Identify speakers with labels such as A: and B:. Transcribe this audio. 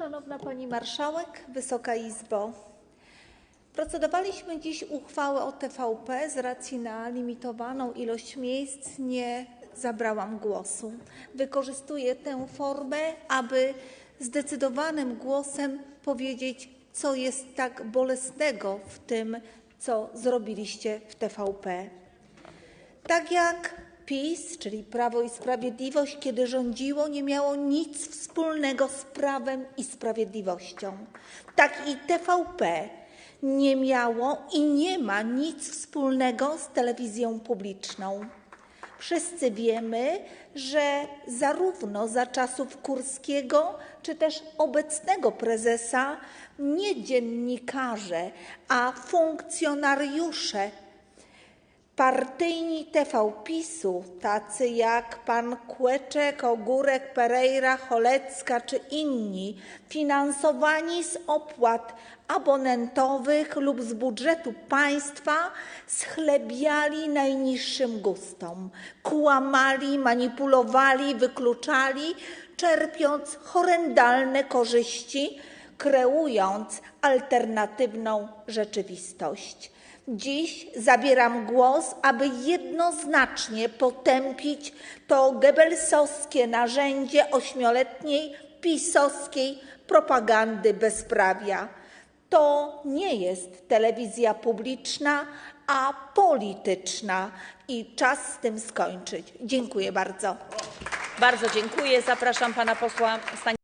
A: Szanowna Pani Marszałek, Wysoka Izbo. Procedowaliśmy dziś uchwałę o TVP. Z racji na limitowaną ilość miejsc nie zabrałam głosu. Wykorzystuję tę formę, aby zdecydowanym głosem powiedzieć, co jest tak bolesnego w tym, co zrobiliście w TVP. Tak jak PiS, czyli Prawo i Sprawiedliwość, kiedy rządziło, nie miało nic wspólnego z prawem i sprawiedliwością. Tak i TVP nie miało i nie ma nic wspólnego z telewizją publiczną. Wszyscy wiemy, że zarówno za czasów Kurskiego, czy też obecnego prezesa nie dziennikarze, a funkcjonariusze Partyjni TV PiSu, tacy jak pan Kłeczek, Ogórek, Pereira, Cholecka czy inni, finansowani z opłat abonentowych lub z budżetu państwa, schlebiali najniższym gustom, kłamali, manipulowali, wykluczali, czerpiąc horrendalne korzyści, kreując alternatywną rzeczywistość. Dziś zabieram głos, aby jednoznacznie potępić to gebelsowskie narzędzie ośmioletniej pisowskiej propagandy bezprawia. To nie jest telewizja publiczna, a polityczna i czas z tym skończyć. Dziękuję bardzo.
B: Bardzo dziękuję. Zapraszam pana posła Stanisława.